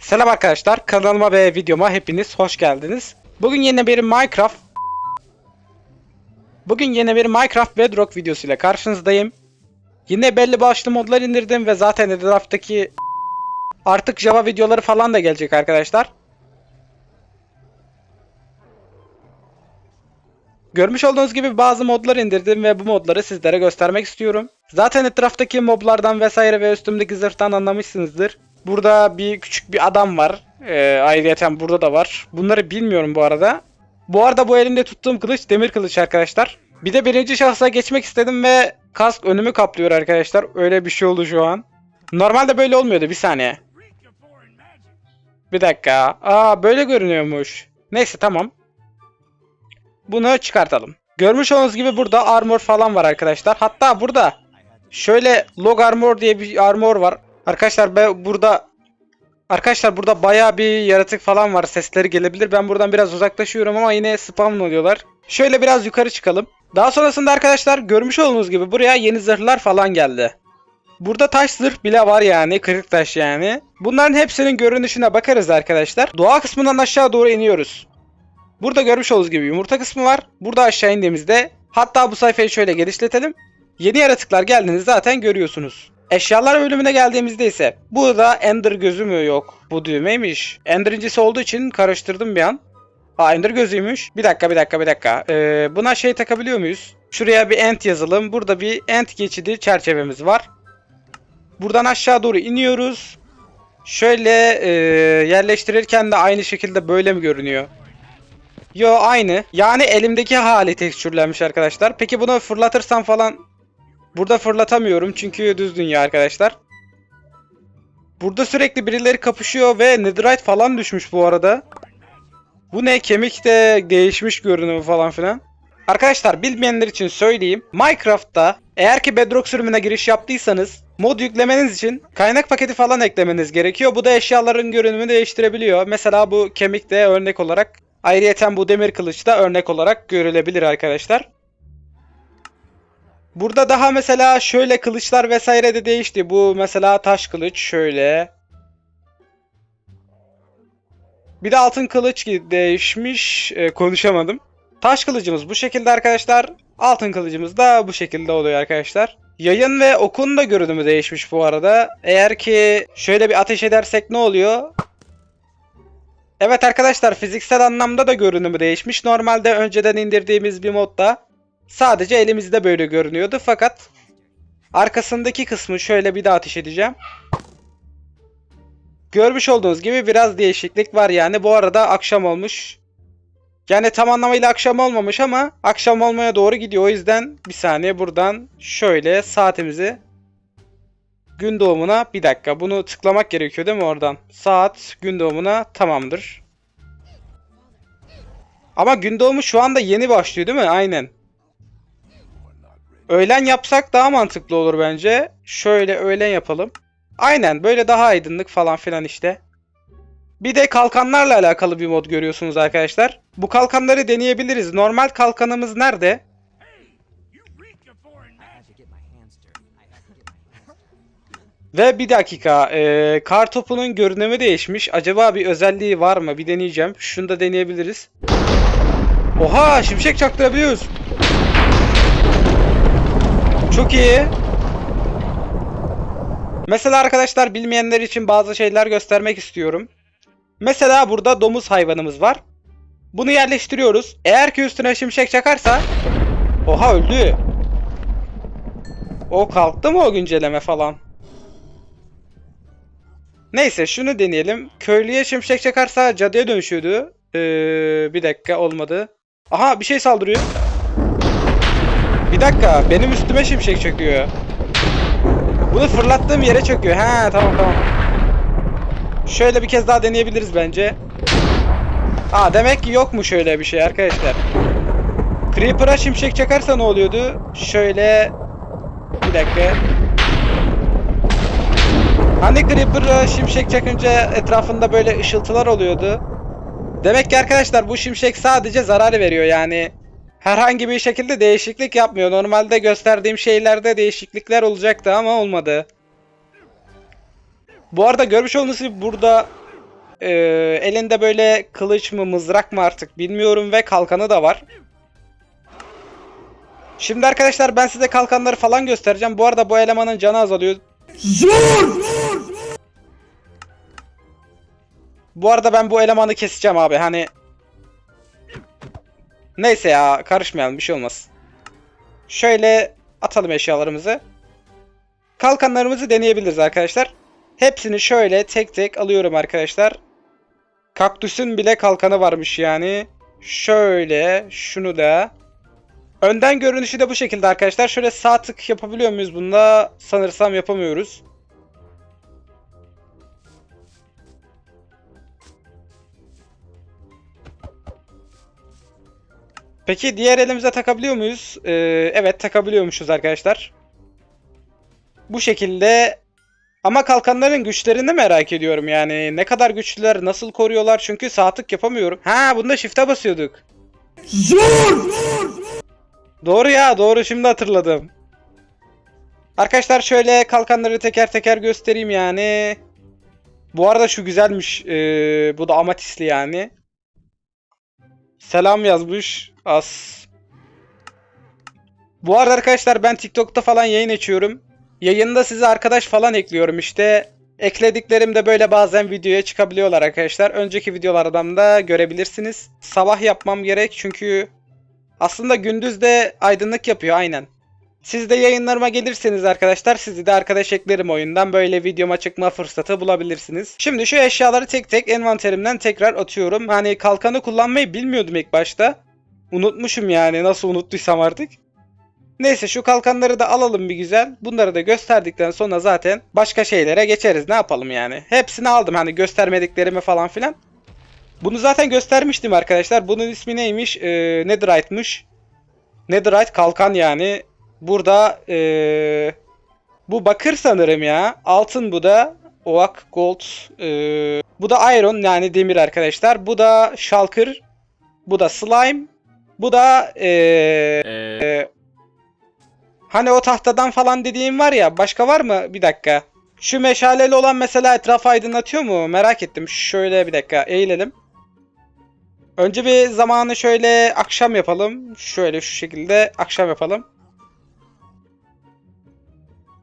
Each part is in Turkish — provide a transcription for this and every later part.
Selam arkadaşlar, kanalıma ve videoma hepiniz hoş geldiniz. Bugün yine bir Minecraft Bugün yine bir Minecraft Bedrock videosuyla karşınızdayım. Yine belli başlı modlar indirdim ve zaten etraftaki artık Java videoları falan da gelecek arkadaşlar. Görmüş olduğunuz gibi bazı modlar indirdim ve bu modları sizlere göstermek istiyorum. Zaten etraftaki moblardan vesaire ve üstümdeki zırhtan anlamışsınızdır. Burada bir küçük bir adam var. Ee, ayrıyeten burada da var. Bunları bilmiyorum bu arada. Bu arada bu elimde tuttuğum kılıç demir kılıç arkadaşlar. Bir de birinci şahsa geçmek istedim ve kask önümü kaplıyor arkadaşlar. Öyle bir şey oldu şu an. Normalde böyle olmuyordu bir saniye. Bir dakika. Aa böyle görünüyormuş. Neyse tamam. Bunu çıkartalım. Görmüş olduğunuz gibi burada armor falan var arkadaşlar. Hatta burada şöyle log armor diye bir armor var. Arkadaşlar ben burada Arkadaşlar burada bayağı bir yaratık falan var. Sesleri gelebilir. Ben buradan biraz uzaklaşıyorum ama yine spam oluyorlar. Şöyle biraz yukarı çıkalım. Daha sonrasında arkadaşlar görmüş olduğunuz gibi buraya yeni zırhlar falan geldi. Burada taş zırh bile var yani. Kırık taş yani. Bunların hepsinin görünüşüne bakarız arkadaşlar. Doğa kısmından aşağı doğru iniyoruz. Burada görmüş olduğunuz gibi yumurta kısmı var. Burada aşağı indiğimizde hatta bu sayfayı şöyle genişletelim. Yeni yaratıklar geldiğini zaten görüyorsunuz. Eşyalar bölümüne geldiğimizde ise burada Ender gözü mü yok? Bu düğmeymiş. Ender incisi olduğu için karıştırdım bir an. Aa Ender gözüymüş. Bir dakika bir dakika bir dakika. Ee, buna şey takabiliyor muyuz? Şuraya bir end yazalım. Burada bir end geçidi çerçevemiz var. Buradan aşağı doğru iniyoruz. Şöyle e, yerleştirirken de aynı şekilde böyle mi görünüyor? Yo aynı. Yani elimdeki hali tekstürlenmiş arkadaşlar. Peki bunu fırlatırsam falan burada fırlatamıyorum çünkü düz dünya arkadaşlar. Burada sürekli birileri kapışıyor ve netherite falan düşmüş bu arada. Bu ne? Kemik de değişmiş görünümü falan filan. Arkadaşlar bilmeyenler için söyleyeyim. Minecraft'ta eğer ki Bedrock sürümüne giriş yaptıysanız mod yüklemeniz için kaynak paketi falan eklemeniz gerekiyor. Bu da eşyaların görünümünü değiştirebiliyor. Mesela bu kemik de örnek olarak ayrıyeten bu demir kılıç da örnek olarak görülebilir arkadaşlar. Burada daha mesela şöyle kılıçlar vesaire de değişti. Bu mesela taş kılıç şöyle. Bir de altın kılıç değişmiş. Ee, konuşamadım. Taş kılıcımız bu şekilde arkadaşlar. Altın kılıcımız da bu şekilde oluyor arkadaşlar. Yayın ve okun da görünümü değişmiş bu arada. Eğer ki şöyle bir ateş edersek ne oluyor? Evet arkadaşlar fiziksel anlamda da görünümü değişmiş. Normalde önceden indirdiğimiz bir modda sadece elimizde böyle görünüyordu. Fakat arkasındaki kısmı şöyle bir daha ateş edeceğim. Görmüş olduğunuz gibi biraz değişiklik var yani. Bu arada akşam olmuş. Yani tam anlamıyla akşam olmamış ama akşam olmaya doğru gidiyor. O yüzden bir saniye buradan şöyle saatimizi gün doğumuna bir dakika bunu tıklamak gerekiyor değil mi oradan? Saat gün doğumuna tamamdır. Ama gün doğumu şu anda yeni başlıyor değil mi? Aynen. Öğlen yapsak daha mantıklı olur bence. Şöyle öğlen yapalım. Aynen böyle daha aydınlık falan filan işte. Bir de kalkanlarla alakalı bir mod görüyorsunuz arkadaşlar. Bu kalkanları deneyebiliriz. Normal kalkanımız nerede? Ve bir dakika. E, kar topunun görünümü değişmiş. Acaba bir özelliği var mı? Bir deneyeceğim. Şunu da deneyebiliriz. Oha! Şimşek çaktırabiliyoruz. Çok iyi. Mesela arkadaşlar bilmeyenler için bazı şeyler göstermek istiyorum. Mesela burada domuz hayvanımız var. Bunu yerleştiriyoruz. Eğer ki üstüne şimşek çakarsa... Oha öldü. O kalktı mı o güncelleme falan? Neyse şunu deneyelim. Köylüye şimşek çakarsa cadıya dönüşüyordu. Ee, bir dakika olmadı. Aha bir şey saldırıyor. Bir dakika benim üstüme şimşek çakıyor. Bunu fırlattığım yere çöküyor. Ha tamam tamam. Şöyle bir kez daha deneyebiliriz bence. Aa demek ki yok mu şöyle bir şey arkadaşlar. Creeper'a şimşek çakarsa ne oluyordu? Şöyle bir dakika. Hani Creeper'a şimşek çakınca etrafında böyle ışıltılar oluyordu. Demek ki arkadaşlar bu şimşek sadece zarar veriyor yani. herhangi bir şekilde değişiklik yapmıyor. Normalde gösterdiğim şeylerde değişiklikler olacaktı ama olmadı. Bu arada görmüş olduğunuz gibi burada e, elinde böyle kılıç mı mızrak mı artık bilmiyorum ve kalkanı da var. Şimdi arkadaşlar ben size kalkanları falan göstereceğim. Bu arada bu elemanın canı azalıyor. Bu arada ben bu elemanı keseceğim abi. Hani Neyse ya karışmayalım bir şey olmaz. Şöyle atalım eşyalarımızı. Kalkanlarımızı deneyebiliriz arkadaşlar. Hepsini şöyle tek tek alıyorum arkadaşlar. Kaktüsün bile kalkanı varmış yani. Şöyle şunu da. Önden görünüşü de bu şekilde arkadaşlar. Şöyle sağ tık yapabiliyor muyuz bunda? Sanırsam yapamıyoruz. Peki diğer elimize takabiliyor muyuz? Ee, evet takabiliyormuşuz arkadaşlar. Bu şekilde ama kalkanların güçlerini merak ediyorum yani. Ne kadar güçlüler, nasıl koruyorlar çünkü sağ tık yapamıyorum. Ha bunda shift'e basıyorduk. Doğru ya doğru şimdi hatırladım. Arkadaşlar şöyle kalkanları teker teker göstereyim yani. Bu arada şu güzelmiş. Ee, bu da amatisli yani. Selam yazmış. As. Bu arada arkadaşlar ben TikTok'ta falan yayın açıyorum. Yayında size arkadaş falan ekliyorum işte. Eklediklerim de böyle bazen videoya çıkabiliyorlar arkadaşlar. Önceki videolardan da görebilirsiniz. Sabah yapmam gerek çünkü aslında gündüz de aydınlık yapıyor aynen. Siz de yayınlarıma gelirseniz arkadaşlar sizi de arkadaş eklerim oyundan. Böyle videoma çıkma fırsatı bulabilirsiniz. Şimdi şu eşyaları tek tek envanterimden tekrar atıyorum. Hani kalkanı kullanmayı bilmiyordum ilk başta. Unutmuşum yani nasıl unuttuysam artık. Neyse şu kalkanları da alalım bir güzel. Bunları da gösterdikten sonra zaten başka şeylere geçeriz. Ne yapalım yani. Hepsini aldım hani göstermediklerimi falan filan. Bunu zaten göstermiştim arkadaşlar. Bunun ismi neymiş? Ee, Netherite'mış. Netherite kalkan yani. Burada ee, bu bakır sanırım ya. Altın bu da. Oak, gold. ee, bu da iron yani demir arkadaşlar. Bu da shulker. Bu da slime. Bu da ee, ee, hani o tahtadan falan dediğim var ya. Başka var mı? Bir dakika. Şu meşaleli olan mesela etrafı aydınlatıyor mu? Merak ettim. Şöyle bir dakika eğilelim. Önce bir zamanı şöyle akşam yapalım. Şöyle şu şekilde akşam yapalım.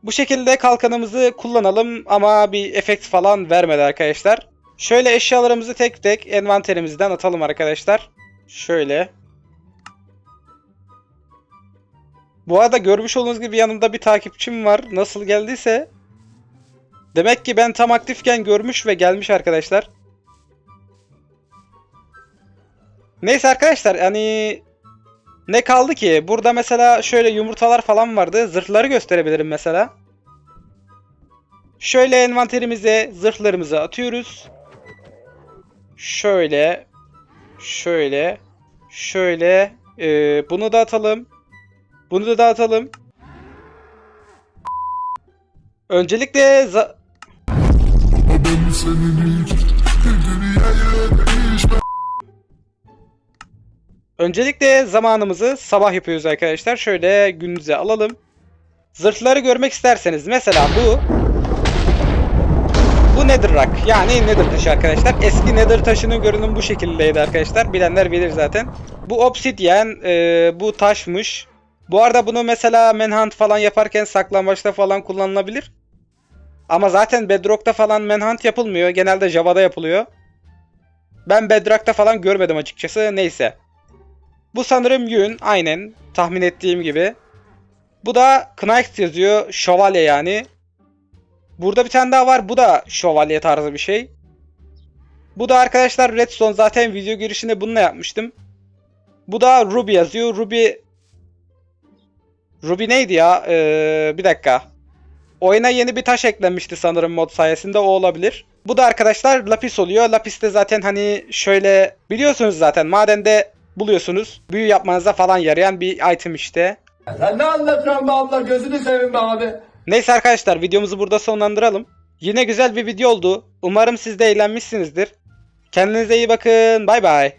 Bu şekilde kalkanımızı kullanalım ama bir efekt falan vermedi arkadaşlar. Şöyle eşyalarımızı tek tek envanterimizden atalım arkadaşlar. Şöyle. Bu arada görmüş olduğunuz gibi yanımda bir takipçim var. Nasıl geldiyse. Demek ki ben tam aktifken görmüş ve gelmiş arkadaşlar. Neyse arkadaşlar hani ne kaldı ki? Burada mesela şöyle yumurtalar falan vardı. Zırhları gösterebilirim mesela. Şöyle envanterimize zırhlarımızı atıyoruz. Şöyle. Şöyle. Şöyle. Ee, bunu da atalım. Bunu da dağıtalım. Öncelikle za- Öncelikle zamanımızı sabah yapıyoruz arkadaşlar. Şöyle gündüze alalım. Zırhları görmek isterseniz mesela bu bu Netherrack yani Nether taşı arkadaşlar. Eski Nether taşının görünüm bu şekildeydi arkadaşlar. Bilenler bilir zaten. Bu obsidyen e, bu taşmış. Bu arada bunu mesela Manhunt falan yaparken saklambaçta falan kullanılabilir. Ama zaten Bedrock'ta falan Manhunt yapılmıyor. Genelde Java'da yapılıyor. Ben Bedrock'ta falan görmedim açıkçası. Neyse. Bu sanırım yün. Aynen. Tahmin ettiğim gibi. Bu da Knight yazıyor. Şövalye yani. Burada bir tane daha var. Bu da şövalye tarzı bir şey. Bu da arkadaşlar Redstone. Zaten video girişinde bununla yapmıştım. Bu da Ruby yazıyor. Ruby... Ruby neydi ya? Ee, bir dakika. Oyuna yeni bir taş eklenmişti sanırım mod sayesinde. O olabilir. Bu da arkadaşlar lapis oluyor. Lapis de zaten hani şöyle biliyorsunuz zaten madende buluyorsunuz. Büyü yapmanıza falan yarayan bir item işte. Sen ne anlatıyorsun be abla gözünü seveyim be abi. Neyse arkadaşlar videomuzu burada sonlandıralım. Yine güzel bir video oldu. Umarım siz de eğlenmişsinizdir. Kendinize iyi bakın. Bay bay.